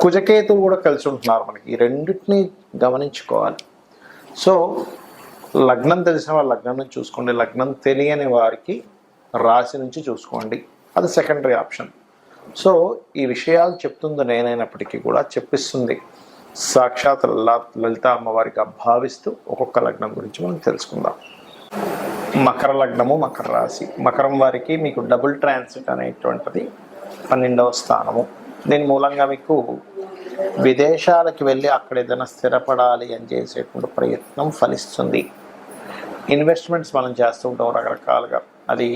కుజకేతువు కూడా కలిసి ఉంటున్నారు మనకి. రెండింటిని గమనించుకోవాలి. సో లగ్నం తెలిసిన వాళ్ళ లగ్నం నుంచి చూసుకోండి. లగ్నం తెలియని వారికి రాశి నుంచి చూసుకోండి. అది సెకండరీ ఆప్షన్. సో ఈ విషయాలు చెప్తుంది నేనైనప్పటికీ కూడా చెప్పిస్తుంది. సాక్షాత్ లలిత లలిత అమ్మవారికి భావిస్తూ ఒక్కొక్క లగ్నం గురించి మనం తెలుసుకుందాం. మకర లగ్నము మకర రాశి. మకరం వారికి మీకు డబుల్ ట్రాన్సిట్ అనేటువంటిది పన్నెండవ స్థానము. దీని మూలంగా మీకు విదేశాలకు వెళ్ళి అక్కడ ఏదైనా స్థిరపడాలి అని చేసేటువంటి ప్రయత్నం ఫలిస్తుంది. ఇన్వెస్ట్మెంట్స్ మనం చేస్తూ ఉంటాం రకరకాలుగా. అది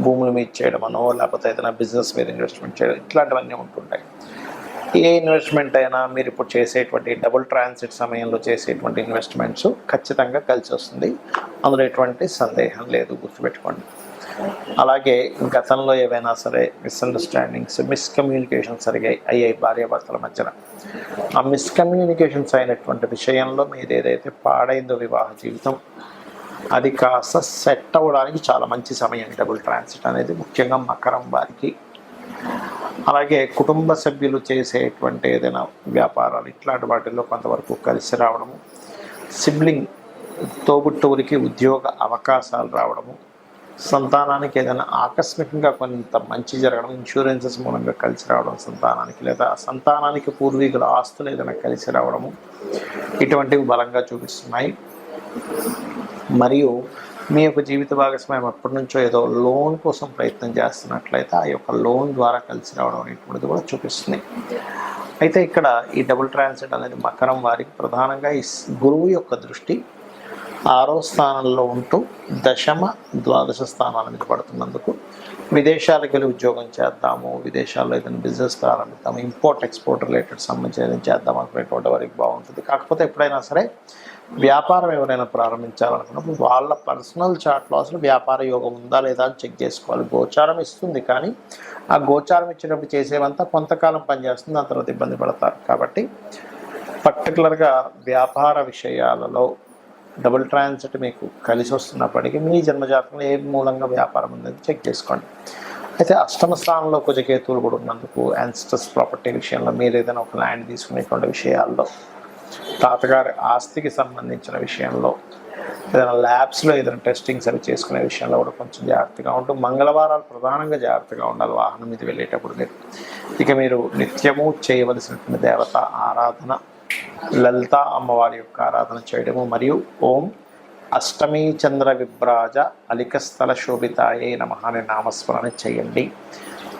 భూముల మీద చేయడమనో లేకపోతే ఏదైనా బిజినెస్ మీద ఇన్వెస్ట్మెంట్ చేయడం ఇట్లాంటివన్నీ ఉంటుంటాయి. ఏ ఇన్వెస్ట్మెంట్ అయినా మీరు ఇప్పుడు చేసేటువంటి డబుల్ ట్రాన్సిట్ సమయంలో చేసేటువంటి ఇన్వెస్ట్మెంట్స్ ఖచ్చితంగా కలిసి వస్తుంది. అందులో ఎటువంటి సందేహం లేదు గుర్తుపెట్టుకోండి. అలాగే గతంలో ఏవైనా సరే మిస్అండర్స్టాండింగ్స్ మిస్కమ్యూనికేషన్స్ జరిగాయి అయ్యాయి భార్యాభర్తల మధ్యన. ఆ మిస్కమ్యూనికేషన్స్ అయినటువంటి విషయంలో మీరు ఏదైతే పాడైందో వివాహ జీవితం అది కాస్త సెట్ అవ్వడానికి చాలా మంచి సమయం డబుల్ ట్రాన్సిట్ అనేది. ముఖ్యంగా మకరం వారికి. అలాగే కుటుంబ సభ్యులు చేసేటువంటి ఏదైనా వ్యాపారాలు ఇట్లాంటి వాటిల్లో కొంతవరకు కలిసి రావడము. సిబ్లింగ్ తోబుట్టువులకి ఉద్యోగ అవకాశాలు రావడము. సంతానానికి ఏదైనా ఆకస్మికంగా కొంత మంచి జరగడం ఇన్సూరెన్సెస్ మూలంగా కలిసి రావడం సంతానానికి లేదా సంతానానికి పూర్వీకుల ఆస్తులు ఏదైనా కలిసి రావడము ఇటువంటివి బలంగా చూపిస్తున్నాయి. మరియు మీ యొక్క జీవిత భాగస్వామ్యం ఎప్పటి నుంచో ఏదో లోన్ కోసం ప్రయత్నం చేస్తున్నట్లయితే ఆ యొక్క లోన్ ద్వారా కలిసి రావడం అనేటువంటిది కూడా చూపిస్తుంది. అయితే ఇక్కడ ఈ డబుల్ ట్రాన్సిట్ అనేది మకరం వారికి ప్రధానంగా ఈ గురువు యొక్క దృష్టి ఆరో స్థానంలో ఉంటూ దశమ ద్వాదశ స్థానాల మీద పడుతున్నందుకు విదేశాలకు వెళ్ళి ఉద్యోగం చేద్దాము విదేశాల్లో ఏదైనా బిజినెస్ ప్రారంభిద్దాము ఇంపోర్ట్ ఎక్స్పోర్ట్ రిలేటెడ్ సంబంధించి చేద్దాం అనుకునేటువంటి వారికి బాగుంటుంది. కాకపోతే ఎప్పుడైనా సరే వ్యాపారం ఎవరైనా ప్రారంభించాలనుకున్నప్పుడు వాళ్ళ పర్సనల్ చార్ట్లో అసలు వ్యాపార యోగం ఉందా లేదా అని చెక్ చేసుకోవాలి. గోచారం ఇస్తుంది కానీ ఆ గోచారం ఇచ్చినప్పుడు చేసేవంతా కొంతకాలం పనిచేస్తుంది ఆ తర్వాత ఇబ్బంది పడతారు. కాబట్టి పర్టికులర్గా వ్యాపార విషయాలలో డబుల్ ట్రాన్సిట్ మీకు కలిసి వస్తున్నప్పటికీ మీ జన్మజాతకంలో ఏ మూలంగా వ్యాపారం ఉందని చెక్ చేసుకోండి. అయితే అష్టమ స్థానంలో కుజకేతువులు కూడా ఉన్నందుకు యాన్స్టర్స్ ప్రాపర్టీ విషయంలో మీరు ఏదైనా ఒక ల్యాండ్ తీసుకునేటువంటి విషయాల్లో తాతగారి ఆస్తికి సంబంధించిన విషయంలో ఏదైనా ల్యాబ్స్లో ఏదైనా టెస్టింగ్స్ అవి చేసుకునే విషయంలో కూడా కొంచెం జాగ్రత్తగా ఉంటూ మంగళవారాలు ప్రధానంగా జాగ్రత్తగా ఉండాలి వాహనం మీద వెళ్ళేటప్పుడు మీరు. ఇక మీరు నిత్యము చేయవలసినటువంటి దేవత ఆరాధన లలిత అమ్మవారి యొక్క ఆరాధన చేయడము మరియు ఓం అష్టమీ చంద్ర విభ్రాజ అలికస్థల శోభితాయే నమ అనే నామస్మరణ చేయండి.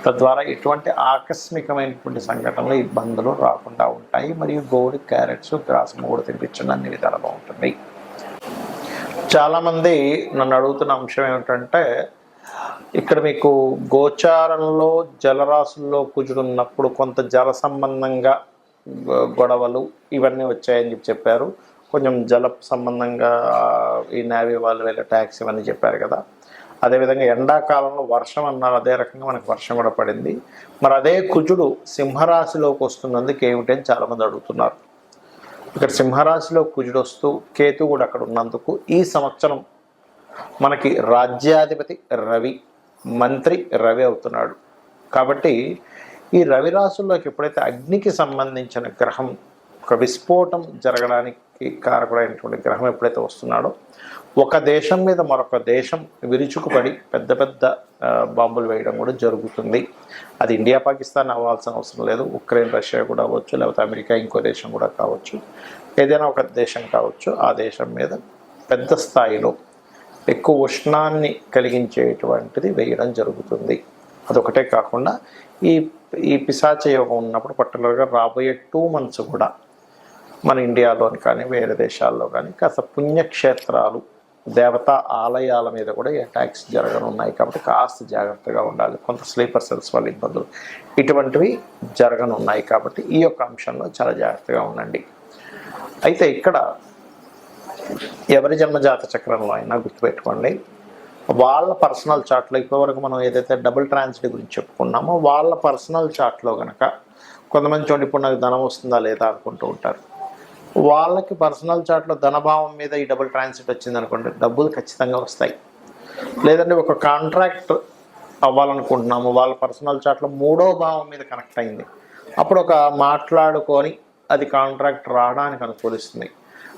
తద్వారా ఎటువంటి ఆకస్మికమైనటువంటి సంఘటనలు ఇబ్బందులు రాకుండా ఉంటాయి మరియు గోడి క్యారెట్స్ గ్రాసం కూడా తినిపించండి. అన్ని విధాలుగా ఉంటుంది చాలామంది నన్ను అడుగుతున్న అంశం ఏమిటంటే ఇక్కడ మీకు గోచారంలో జలరాశుల్లో కుజుడున్నప్పుడు కొంత జల సంబంధంగా గొడవలు ఇవన్నీ వచ్చాయని చెప్పి చెప్పారు. కొంచెం జల సంబంధంగా ఈ నేవీ వాళ్ళు వెళ్ళే ట్యాక్స్ ఇవన్నీ చెప్పారు కదా. అదేవిధంగా ఎండాకాలంలో వర్షం అన్నారు అదే రకంగా మనకు వర్షం కూడా పడింది. మరి అదే కుజుడు సింహరాశిలోకి వస్తున్నందుకు ఏమిటని చాలామంది అడుగుతున్నారు. ఇక్కడ సింహరాశిలో కుజుడు వస్తూ కేతు కూడా అక్కడ ఉన్నందుకు ఈ సంవత్సరం మనకి రాజ్యాధిపతి రవి మంత్రి రవి అవుతున్నాడు. కాబట్టి ఈ రవి రాశుల్లోకి ఎప్పుడైతే అగ్నికి సంబంధించిన గ్రహం ఒక విస్ఫోటం జరగడానికి కారకుడైనటువంటి గ్రహం ఎప్పుడైతే వస్తున్నాడో ఒక దేశం మీద మరొక దేశం విరుచుకుపడి పెద్ద పెద్ద బాంబులు వేయడం కూడా జరుగుతుంది. అది ఇండియా పాకిస్తాన్ అవ్వాల్సిన అవసరం లేదు. ఉక్రెయిన్ రష్యా కూడా అవ్వచ్చు లేకపోతే అమెరికా ఇంకో దేశం కూడా కావచ్చు. ఏదైనా ఒక దేశం కావచ్చు. ఆ దేశం మీద పెద్ద స్థాయిలో ఎక్కువ ఉష్ణాన్ని కలిగించేటువంటిది వేయడం జరుగుతుంది. అదొకటే కాకుండా ఈ ఈ పిశాచ యోగం ఉన్నప్పుడు పర్టికులర్గా రాబోయే టూ మంత్స్ కూడా మన ఇండియాలోని కానీ వేరే దేశాల్లో కానీ కాస్త పుణ్యక్షేత్రాలు దేవతా ఆలయాల మీద కూడా ఈ అటాక్స్ జరగనున్నాయి కాబట్టి కాస్త జాగ్రత్తగా ఉండాలి. కొంత స్లీపర్ సెల్స్ వల్ల ఇబ్బందులు ఇటువంటివి జరగనున్నాయి కాబట్టి ఈ యొక్క అంశంలో చాలా జాగ్రత్తగా ఉండండి. అయితే ఇక్కడ ఎవరి జన్మజాత చక్రంలో అయినా గుర్తుపెట్టుకోండి. వాళ్ళ పర్సనల్ చాట్లో ఇప్పటివరకు మనం ఏదైతే డబుల్ ట్రాన్సిటీ గురించి చెప్పుకున్నామో వాళ్ళ పర్సనల్ చాట్లో కనుక కొంతమంది చూడండి ఇప్పుడు నాకు ధనం వస్తుందా లేదా అనుకుంటూ ఉంటారు. వాళ్ళకి పర్సనల్ చార్ట్లో ధనభావం మీద ఈ డబుల్ ట్రాన్సిట్ వచ్చింది అనుకోండి డబ్బులు ఖచ్చితంగా వస్తాయి. లేదంటే ఒక కాంట్రాక్ట్ అవ్వాలనుకుంటున్నాము వాళ్ళ పర్సనల్ చాట్లో మూడో భావం మీద కనెక్ట్ అయింది. అప్పుడు ఒక మాట్లాడుకొని అది కాంట్రాక్ట్ రావడానికి అనుకూలిస్తుంది.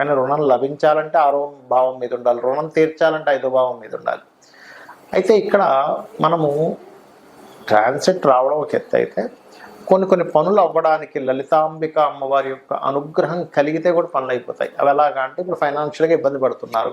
కానీ రుణం లభించాలంటే ఆరో భావం మీద ఉండాలి. రుణం తీర్చాలంటే ఐదో భావం మీద ఉండాలి. అయితే ఇక్కడ మనము ట్రాన్సిట్ రావడం ఒక ఎత్తు అయితే కొన్ని కొన్ని పనులు అవ్వడానికి లలితాంబిక అమ్మవారి యొక్క అనుగ్రహం కలిగితే కూడా పనులు అయిపోతాయి. అవి ఎలాగా అంటే ఇప్పుడు ఫైనాన్షియల్గా ఇబ్బంది పడుతున్నారు.